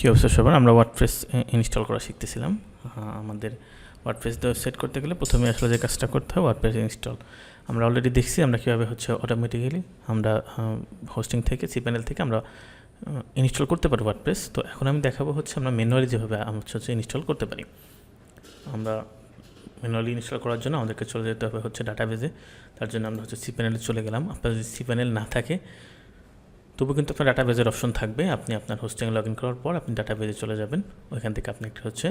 কী অবস্থা সবার? আমরা ওয়ার্ডপ্রেস ইনস্টল করা শিখতেছিলাম। আমাদের ওয়ার্ডপ্রেস সেট করতে গেলে প্রথমে আসলে যে কাজটা করতে হয় ওয়ার্ডপ্রেস ইনস্টল আমরা অলরেডি দেখছি আমরা কীভাবে হচ্ছে অটোমেটিক্যালি আমরা হোস্টিং থেকে সি প্যানেল থেকে আমরা ইনস্টল করতে পারি ওয়ার্ডপ্রেস তো এখন আমি দেখাবো হচ্ছে আমরা ম্যানুয়ালি যেভাবে হচ্ছে ইনস্টল করতে পারি। আমরা ম্যানুয়ালি ইনস্টল করার জন্য আমাদেরকে চলে যেতে হবে হচ্ছে ডাটাবেজে তার জন্য আমরা হচ্ছে সি প্যানেলে চলে গেলাম। আপনার যদি সি প্যানেল না থাকে তবু কিন্তু আপনার ডাটাবেজের অপশন থাকবে। আপনি আপনার হোস্টিং লগ ইন করার পর আপনি ডাটাবেজে চলে যাবেন। ওইখান থেকে আপনি একটা হচ্ছে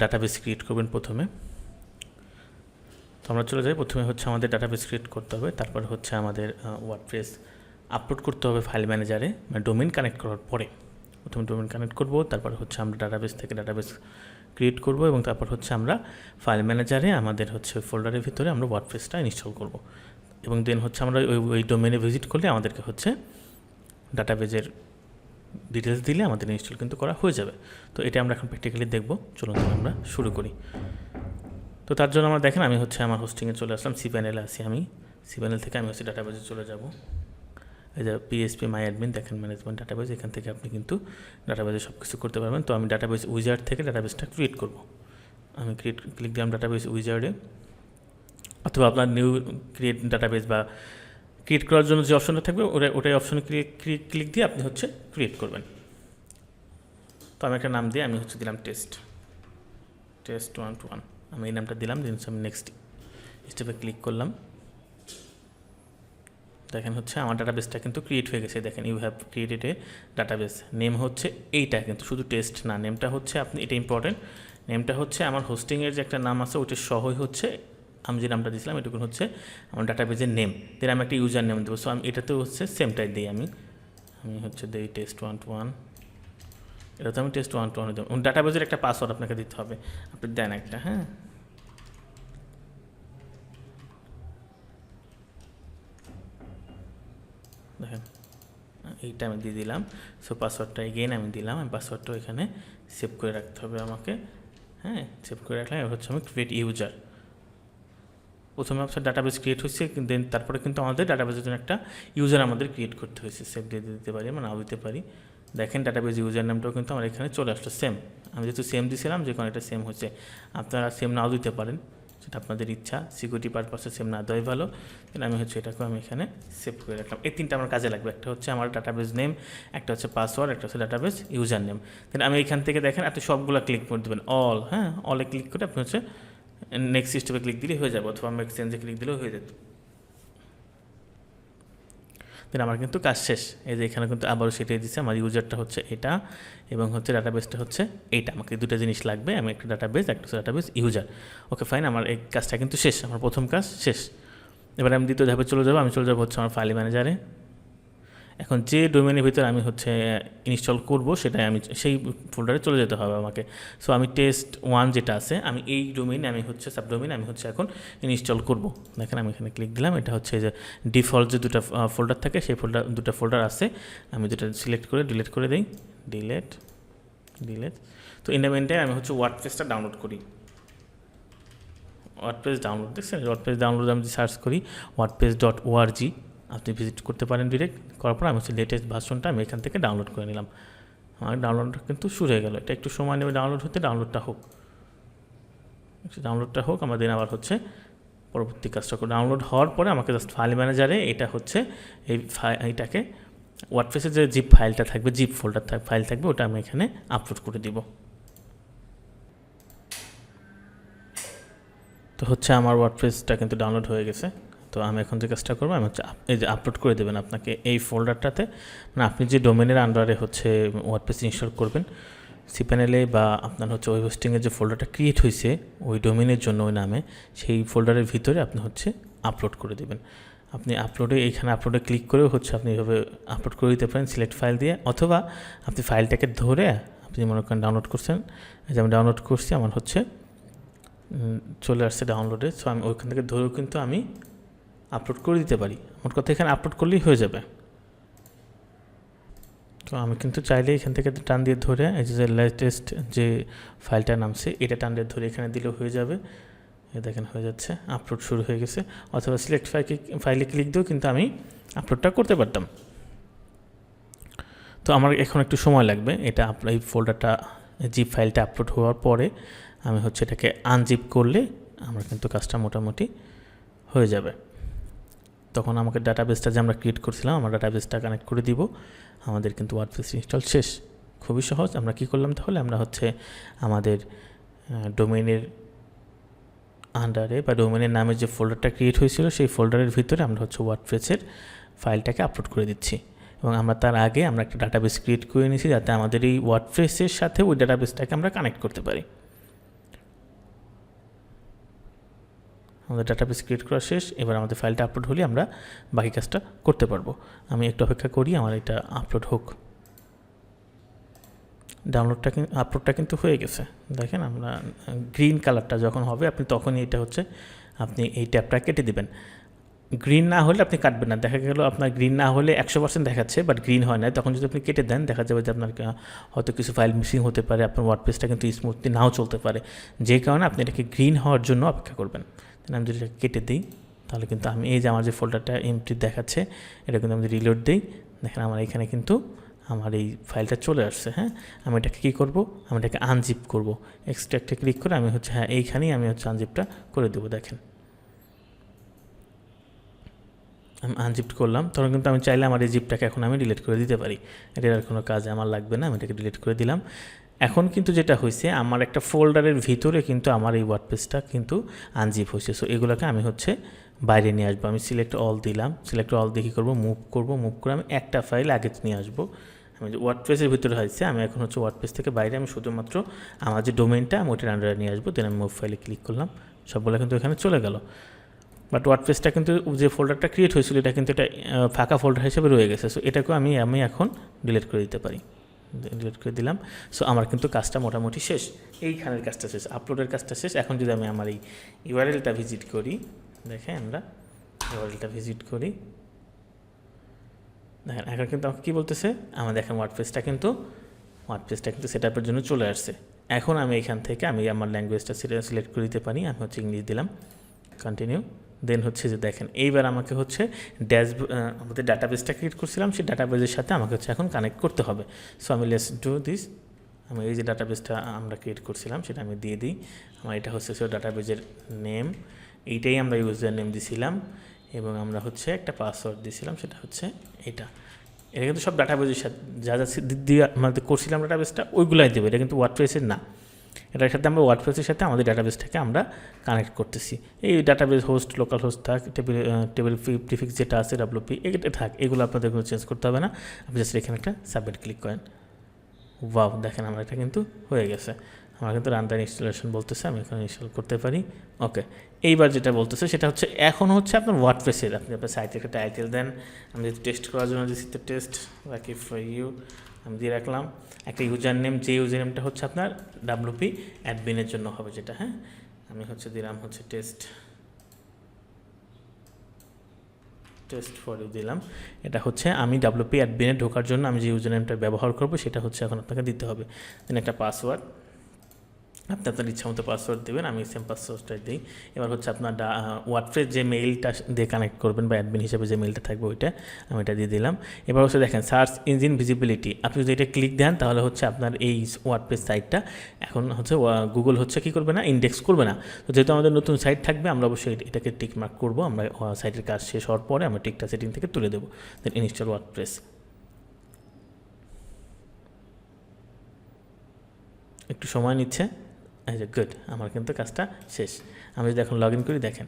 ডাটাবেস ক্রিয়েট করবেন প্রথমে। তো আমরা চলে যাই। প্রথমে হচ্ছে আমাদের ডাটাবেস ক্রিয়েট করতে হবে। তারপর হচ্ছে আমাদের ওয়ার্ডপ্রেস আপলোড করতে হবে ফাইল ম্যানেজারে মানে ডোমেন কানেক্ট করার পরে। প্রথমে ডোমেন কানেক্ট করব, তারপর হচ্ছে আমরা ডাটাবেস থেকে ডাটাবেস ক্রিয়েট করব এবং তারপর হচ্ছে আমরা ফাইল ম্যানেজারে আমাদের হচ্ছে ফোল্ডারের ভিতরে আমরা ওয়ার্ডপ্রেসটা ইনস্টল করব। এবং দেন হচ্ছে আমরা ওই ওই ডোমেনে ভিজিট করলে আমাদেরকে হচ্ছে ডাটাবেজের ডিটেলস দিলে আমাদের ইনস্টল কিন্তু করা হয়ে যাবে। তো এটা আমরা এখন প্র্যাকটিক্যালি দেখব। চলুন আমরা শুরু করি। তো তার জন্য আমরা দেখেন, আমি হচ্ছে আমার হোস্টিংয়ে চলে আসলাম সি প্যানেলে আসি আমি। সি প্যানেল থেকে আমি হচ্ছে ডাটাবেজে চলে যাব। এই যে পিএসপি মাই অ্যাডমিন দেখেন ম্যানেজমেন্ট ডাটাবেজ এখান থেকে আপনি কিন্তু ডাটাবেজে সব কিছু করতে পারবেন। তো আমি ডাটাবেজ উইজার্ড থেকে ডাটাবেজটা ক্রিয়েট করব। আমি ক্রিয়েট ক্লিক দিলাম ডাটাবেজ উইজার্ডে অথবা আপনার নিউ ক্রিয়েট ডাটাবেজ বা ক্রিয়েট করার জন্য যে অপশনটা থাকবে, ওটা, ওটাই অপশনে ক্লিক ক্লিক দিয়ে আপনি হচ্ছে ক্রিয়েট করবেন। তো আমি একটা নাম দিয়ে আমি হচ্ছে দিলাম test test one two one আমি এই নামটা দিলাম দিন আমি নেক্সট স্টেপে ক্লিক করলাম। দেখেন হচ্ছে আমার ডাটাবেসটা কিন্তু ক্রিয়েট হয়ে গেছে। দেখেন you have created a database name হচ্ছে এইটা, কিন্তু শুধু টেস্ট না। নেমটা হচ্ছে আপনি, এটা ইম্পর্টেন্ট নেমটা হচ্ছে আমার হোস্টিংয়ের যে একটা নাম আছে, ওইটা সহই হচ্ছে আমি যে নামটা দিয়েছিলাম এটুকু হচ্ছে আমার ডাটাবেজের নেম দেন আমি একটা ইউজার নেম দেবো। সো আমি, এটাতেও হচ্ছে সেমটাই দিই আমি। আমি হচ্ছে দিই টেস্ট ওয়ান টু ওয়ান এটা তো আমি টেস্ট ওয়ান টু ওয়ান দেবো। ডাটাবেজের একটা পাসওয়ার্ড আপনাকে দিতে হবে। আপনি দেন একটা হ্যাঁ? দেখেন এইটা আমি দিয়ে দিলাম। সো পাসওয়ার্ডটা এগেইন আমি দিলাম। আমি পাসওয়ার্ডটাও এখানে সেভ করে রাখতে হবে আমাকে। হ্যাঁ সেভ করে রাখলাম। হচ্ছে আমি ক্রিয়েট ইউজার প্রথমে আপনার ডাটাবেস ক্রিয়েট হয়েছে দেন তারপরে কিন্তু আমাদের ডাটাবেসের জন্য একটা ইউজার আমাদের ক্রিয়েট করতে হয়েছে। সেভ দিয়ে দিতে পারি আমরা নাও দিতে পারি। দেখেন ডাটাবেস ইউজার নামটাও কিন্তু আমার এখানে চলে আসলো সেম আমি যেহেতু সেম দিয়েছিলাম যে কোনো একটা সেম হচ্ছে আপনারা সেম নাও দিতে পারেন সেটা আপনাদের ইচ্ছা। সিকিউরিটি পারপাসে সেম না দেওয়াই ভালো। দেন আমি হচ্ছে এটাকেও আমি এখানে সেভ করে রাখলাম। এই তিনটা আমার কাজে লাগবে। একটা হচ্ছে আমার ডাটাবেস নেম একটা হচ্ছে পাসওয়ার্ড একটা হচ্ছে ডাটাবেস ইউজার নেম দেন আমি এখান থেকে দেখেন, আপনি সবগুলো ক্লিক করে দেবেন। অল হ্যাঁ? অলে ক্লিক করে আপনি হচ্ছে নেক্সট স্টেপে ক্লিক দিলে হয়ে যাবে, অথবা এক্সচেঞ্জে ক্লিক দিলেও হয়ে যেত। দেন আমার কিন্তু কাজ শেষ। এই যে এখানে কিন্তু আবারও সেটাই দিচ্ছে আমার ইউজারটা হচ্ছে এটা এবং হচ্ছে ডাটাবেসটা হচ্ছে এইটা। আমাকে দুটো জিনিস লাগবে, আমি একটা ডাটাবেস একটা ডাটাবেস ইউজার ওকে ফাইন আমার এই কাজটা কিন্তু শেষ, আমার প্রথম কাজ শেষ। এবার আমি দ্বিতীয় ধাপে চলে যাব, আমি চলে যাব হচ্ছে আমার ফাইল ম্যানেজারে এখন যে ডোমেনের ভিতরে আমি হচ্ছে ইনস্টল করব সেটাই আমি সেই ফোল্ডারে চলে যেতে হবে আমাকে। সো আমি টেস্ট ওয়ান যেটা আছে, আমি এই ডোমেনে আমি হচ্ছে সাব ডোমেনে আমি হচ্ছে এখন ইনস্টল করব। দেখেন আমি এখানে ক্লিক দিলাম, এটা হচ্ছে যে ডিফল্ট যে দুটো ফোল্ডার থাকে, সেই ফোল্ডার দুটো ফোল্ডার আছে। আমি দুটো সিলেক্ট করে ডিলিট করে দিই। ডিলেট ডিলেট তো ইন্ডামেন্টে আমি হচ্ছে ওয়ার্ডপ্রেসটা ডাউনলোড করি। ওয়ার্ডপ্রেস ডাউনলোড দেখছেন? ওয়ার্ডপ্রেস ডাউনলোড আমি সার্চ করি ওয়ার্ডপ্রেস ডট ওআরজি আপনি ভিজিট করতে পারেন ডিরেক্ট করার পর আমি হচ্ছে লেটেস্ট ভার্সনটা আমি এখান থেকে ডাউনলোড করে নিলাম। আমার ডাউনলোডটা কিন্তু শুরু হয়ে গেল। এটা একটু সময় নেবে ডাউনলোড হতে ডাউনলোডটা হোক। ডাউনলোডটা হোক, আমাদের আবার হচ্ছে পরবর্তী কাজটা ডাউনলোড হওয়ার পরে আমাকে জাস্ট ফাইল ম্যানেজারে এটা হচ্ছে এই এইটাকে ওয়ার্ডপ্রেসের যে জিপ ফাইলটা থাকবে জিপ ফোল্ডার ফাইল থাকবে, ওটা আমি এখানে আপলোড করে দিব। তো হচ্ছে আমার ওয়ার্ডপ্রেসটা কিন্তু ডাউনলোড হয়ে গেছে। তো আমি এখন যে কাজটা করব, আমি হচ্ছে এই যে আপলোড করে দেবেন আপনাকে এই ফোল্ডারটাতে মানে আপনি যে ডোমেনের আন্ডারে হচ্ছে ওয়ার্ডপ্রেস ইনস্টল করবেন সি প্যানেলে বা আপনার হচ্ছে ওয়েব হোস্টিংয়ের যে ফোল্ডারটা ক্রিয়েট হয়েছে, ওই ডোমেনের জন্য ওই নামে, সেই ফোল্ডারের ভিতরে আপনি হচ্ছে আপলোড করে দেবেন। আপনি আপলোডে এইখানে আপলোডে ক্লিক করেও হচ্ছে আপনি এভাবে আপলোড করে দিতে পারেন সিলেক্ট ফাইল দিয়ে, অথবা আপনি ফাইলটাকে ধরে আপনি মনে করেন ডাউনলোড করছেন যে আমি ডাউনলোড করছি, আমার হচ্ছে চলে আসছে ডাউনলোডে সো আমি ওইখান থেকে ধরেও কিন্তু আমি আপলোড করে দিতে পারি। মোট কথা এখানে আপলোড করলেই হয়ে যাবে। তো আমি কিন্তু চাইলে এখান থেকে টান দিয়ে ধরে এই যে লেটেস্ট যে ফাইলটা নামছে এটা টান দিয়ে ধরে এখানে দিলেও হয়ে যাবে। এ দেখেন হয়ে যাচ্ছে আপলোড শুরু হয়ে গেছে। অথবা সিলেক্ট ফাইলে ফাইলে ক্লিক দিয়েও কিন্তু আমি আপলোডটা করতে পারতাম। তো আমার এখন একটু সময় লাগবে। এটা এই ফোল্ডারটা জিপ ফাইলটা আপলোড হওয়ার পরে আমি হচ্ছে এটাকে আনজিপ করলে আমার কিন্তু কাজটা মোটামুটি হয়ে যাবে। তখন আমাকে ডাটাবেসটা যে আমরা ক্রিয়েট করছিলাম, আমরা ডাটাবেসটা কানেক্ট করে দিব। আমাদের কিন্তু ওয়ার্ডপ্রেস ইনস্টল শেষ। খুবই সহজ। আমরা কি করলাম তাহলে? আমরা হচ্ছে আমাদের ডোমেনের আন্ডারে বা ডোমেনের নামে যে ফোল্ডারটা ক্রিয়েট হয়েছিল, সেই ফোল্ডারের ভিতরে আমরা হচ্ছে ওয়ার্ডপ্রেসের ফাইলটাকে আপলোড করে দিচ্ছি। এবং আমরা তার আগে আমরা একটা ডাটাবেস ক্রিয়েট করে নিয়েছি যাতে আমাদের এই ওয়ার্ডপ্রেসের সাথে ওই ডাটাবেসটাকে আমরা কানেক্ট করতে পারি। আমাদের ডাটাবেস ক্রিয়েট করা শেষ, এবার আমাদের ফাইলটা আপলোড হলে আমরা বাকি কাজটা করতে পারব। আমি একটু অপেক্ষা করি, আমার এটা আপলোড হোক। ডাউনলোডটা কিন্তু আপলোডটা কিন্তু হয়ে গেছে। দেখেন আমরা গ্রিন কালারটা যখন হবে, আপনি তখনই এটা হচ্ছে, আপনি এই ট্যাপটা কেটে দিবেন। গ্রিন না হলে আপনি কাটবেন না। দেখা গেল আপনার গ্রিন না হলে একশো পার্সেন্ট দেখাচ্ছে বাট গ্রিন হয় না তখন যদি আপনি কেটে দেন, দেখা যাবে যে আপনার হয়তো কিছু ফাইল মিসিং হতে পারে, আপনার ওয়ার্ডপেসটা কিন্তু স্মুথলি নাও চলতে পারে। যে কারণে আপনি এটাকে গ্রিন হওয়ার জন্য অপেক্ষা করবেন। তাহলে আমি যদি কেটে দিই, তাহলে কিন্তু আমি এই যে আমার যে ফোল্ডারটা এমটি দেখাচ্ছে, এটা কিন্তু আমি রিলোড দিই, দেখেন আমার এখানে কিন্তু আমার এই ফাইলটা চলে আসছে হ্যাঁ? আমি এটাকে কী করব? আমি এটাকে আনজিপ করব। এক্সট্রাক্টে ক্লিক করে আমি হচ্ছে হ্যাঁ এইখানেই আমি হচ্ছে আনজিপটা করে দেবো, দেখেন। আমি আনজিপ্ট করলাম, তখন কিন্তু আমি চাইলে আমার এই জিপটাকে এখন আমি ডিলিট করে দিতে পারি। এটার আর কোনো কাজে আমার লাগবে না, আমি এটাকে ডিলিট করে দিলাম। এখন কিন্তু যেটা হয়েছে, আমার একটা ফোল্ডারের ভিতরে কিন্তু আমার এই ওয়ার্ডপেসটা কিন্তু আনজিপ হয়েছে। সো এগুলোকে আমি হচ্ছে বাইরে নিয়ে আসব। আমি সিলেক্ট অল দিলাম। সিলেক্ট অল কী করব? মুভ করব। মুভ করে আমি একটা ফাইল আগে নিয়ে আসব। আমি যে ওয়ার্ডপ্রেসের ভিতরে হয়েছে, আমি এখন হচ্ছে ওয়ার্ডপ্রেস থেকে বাইরে আমি শুধুমাত্র আমার যে ডোমেনটা আমি ওটার আন্ডারে নিয়ে আসব। দেন আমি মুভ ফাইলে ক্লিক করলাম। সবগুলো কিন্তু এখানে চলে গেল। বাট ওয়ার্ডপ্রেসটা কিন্তু যে ফোল্ডারটা ক্রিয়েট হয়েছিল, এটা কিন্তু এটা ফাঁকা ফোল্ডার হিসেবে রয়ে গেছে। সো এটাকেও আমি আমি এখন ডিলিট করে দিতে পারি। ডিলিট করে দিলাম। সো আমার কিন্তু কাজটা মোটামুটি শেষ। এইখানের কাজটা শেষ। আপলোডের কাজটা শেষ। এখন যদি আমি আমার এই ইউআরএলটা ভিজিট করি, দেখেন আমরা ইউআরএলটা ভিজিট করি। দেখেন, এখন কিন্তু আমাকে কী বলতেছে? আমার দেখেন ওয়ার্ডপ্রেসটা কিন্তু ওয়ার্ডপ্রেসটা কিন্তু সেট আপের জন্য চলে আসছে। এখন আমি এখান থেকে আমি আমার ল্যাঙ্গুয়েজটা সিলেক্ট করে দিতে পারি। আমি হচ্ছে ইংলিশ দিলাম। কন্টিনিউ দেন হচ্ছে যে দেখেন, এইবার আমাকে হচ্ছে ড্যাশ আমাদের ডাটাবেসটা ক্রিয়েট করছিলাম, সেই ডাটাবেসের সাথে আমাকে হচ্ছে এখন কানেক্ট করতে হবে। সো আমি লেটস ডু দিস আমি এই যে ডাটাবেসটা আমরা ক্রিয়েট করছিলাম, সেটা আমি দিয়ে দিই। আমার এটা হচ্ছে সে ডাটাবেজের নেম এইটাই আমরা ইউজার নেম দিছিলাম এবং আমরা হচ্ছে একটা পাসওয়ার্ড দিয়েছিলাম সেটা হচ্ছে এটা। এটা কিন্তু সব ডাটাবেজের সাথে, যা যা দিয়ে আমাদের করছিলাম ডাটাবেসটা ওইগুলাই দেবে। এটা কিন্তু ওয়ার্ডপ্রেসের না। এটার সাথে আমরা ওয়ার্ডপ্রেসের সাথে আমাদের ডাটাবেসটাকে আমরা কানেক্ট করতেছি। এই ডাটাবেস হোস্ট লোকাল হোস্ট থাক টেবিল টেবিল প্রিফিক্স যেটা আছে ডাব্লিউপি এটা থাক, এগুলো আপনাদের কোনো চেঞ্জ করতে হবে না। আপনি জাস্ট এখানে একটা সাবমিট ক্লিক করেন। ওয়াও দেখেন আমার এটা কিন্তু হয়ে গেছে। আমার কিন্তু রান্দার ইনস্টলেশন বলতেছে, আমি এখন ইনস্টল করতে পারি। ওকে এইবার যেটা বলতেছে, সেটা হচ্ছে এখন হচ্ছে আপনার ওয়ার্ডপ্রেসের আপনি আপনার সাইটে একটা টাইটেল দেন, আমি যদি টেস্ট করার জন্য দিচ্ছি টেস্ট রাখি ফর ইউ আমি দিয়ে রাখলাম। একটা ইউজার নেম যে ইউজার নেমটা হচ্ছে আপনার ডাব্লুপি অ্যাডমিনের জন্য হবে যেটা হ্যাঁ? আমি হচ্ছে দিলাম হচ্ছে টেস্ট টেস্ট ফর ইউ দিলাম। এটা হচ্ছে আমি ডাব্লুপি অ্যাডমিনে ঢোকার জন্য আমি যে ইউজার নেমটা ব্যবহার করব সেটা হচ্ছে এখন আপনাকে দিতে হবে। দেন একটা পাসওয়ার্ড। আপনি আপনার ইচ্ছা মতো পাসওয়ার্ড দেবেন, আমি সেম পাসওয়ার্ডটা দিই। এবার হচ্ছে আপনার ওয়ার্ডপ্রেস যে মেইলটা দিয়ে কানেক্ট করবেন বা অ্যাডমিন হিসেবে যে মেইলটা থাকবে ওইটা, আমি এটা দিয়ে দিলাম। এবার হচ্ছে দেখেন সার্চ ইঞ্জিন ভিজিবিলিটি আপনি যদি এটা ক্লিক দেন, তাহলে হচ্ছে আপনার এই ওয়ার্ডপ্রেস সাইটটা এখন হচ্ছে গুগল হচ্ছে কী করবে না ইন্ডেক্স করবে না। তো যেহেতু আমাদের নতুন সাইট থাকবে, আমরা অবশ্যই এটাকে টিক মার্ক করব। আমরা সাইটের কাজ শেষ হওয়ার পরে আমরা টিকটা সেটিং থেকে তুলে দেবো। দেন ইনস্টল ওয়ার্ডপ্রেস একটু সময় নিচ্ছে। এই যে গুড আমার কিন্তু কাজটা শেষ। আমি যদি এখন লগ ইন করি, দেখেন।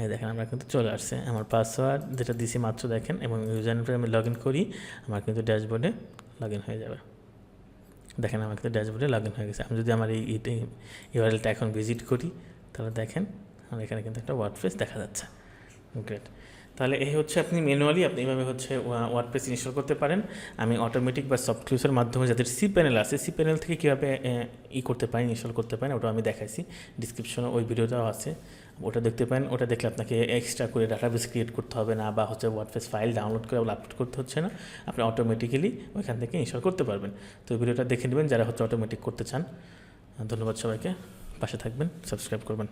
এই দেখেন, আমরা কিন্তু চলে আসছে। আমার পাসওয়ার্ড যেটা দিছি মাত্র দেখেন, এবং ইউজার নেমটা আমি লগ ইন করি, আমার কিন্তু ড্যাশবোর্ডে লগ ইন হয়ে যাবে। দেখেন, আমার কিন্তু ড্যাশবোর্ডে লগ ইন হয়ে গেছে। আমি যদি আমার এই ইউআরএলটা এখন ভিজিট করি, তাহলে দেখেন, আমার এখানে কিন্তু একটা ওয়ার্ডপ্রেস দেখা যাচ্ছে। গ্রেট তাহলে এই হচ্ছে আপনি ম্যানুয়ালি আপনি এইভাবে হচ্ছে ওয়ার্ডপ্রেস ইনস্টল করতে পারেন। আমি অটোমেটিক বা সফট মাধ্যমে যাদের সি প্যানেল আছে সি প্যানেল থেকে কীভাবে ই করতে পারেন ইনস্টল করতে পারেন ওটা আমি দেখাইছি। ডিসক্রিপশনে ওই ভিডিওটাও আছে। ওটা দেখতে পারেন, ওটা দেখলে আপনাকে এক্সট্রা করে ডাটাবেস ক্রিয়েট করতে হবে না, বা হচ্ছে ওয়ার্ডপ্রেস ফাইল ডাউনলোড করে আপলোড করতে হচ্ছে না। আপনি অটোমেটিক্যালি ওইখান থেকে ইনস্টল করতে পারবেন। তো ভিডিওটা দেখে নেবেন, যারা হচ্ছে অটোমেটিক করতে চান। ধন্যবাদ সবাইকে। পাশে থাকবেন সাবস্ক্রাইব করবেন।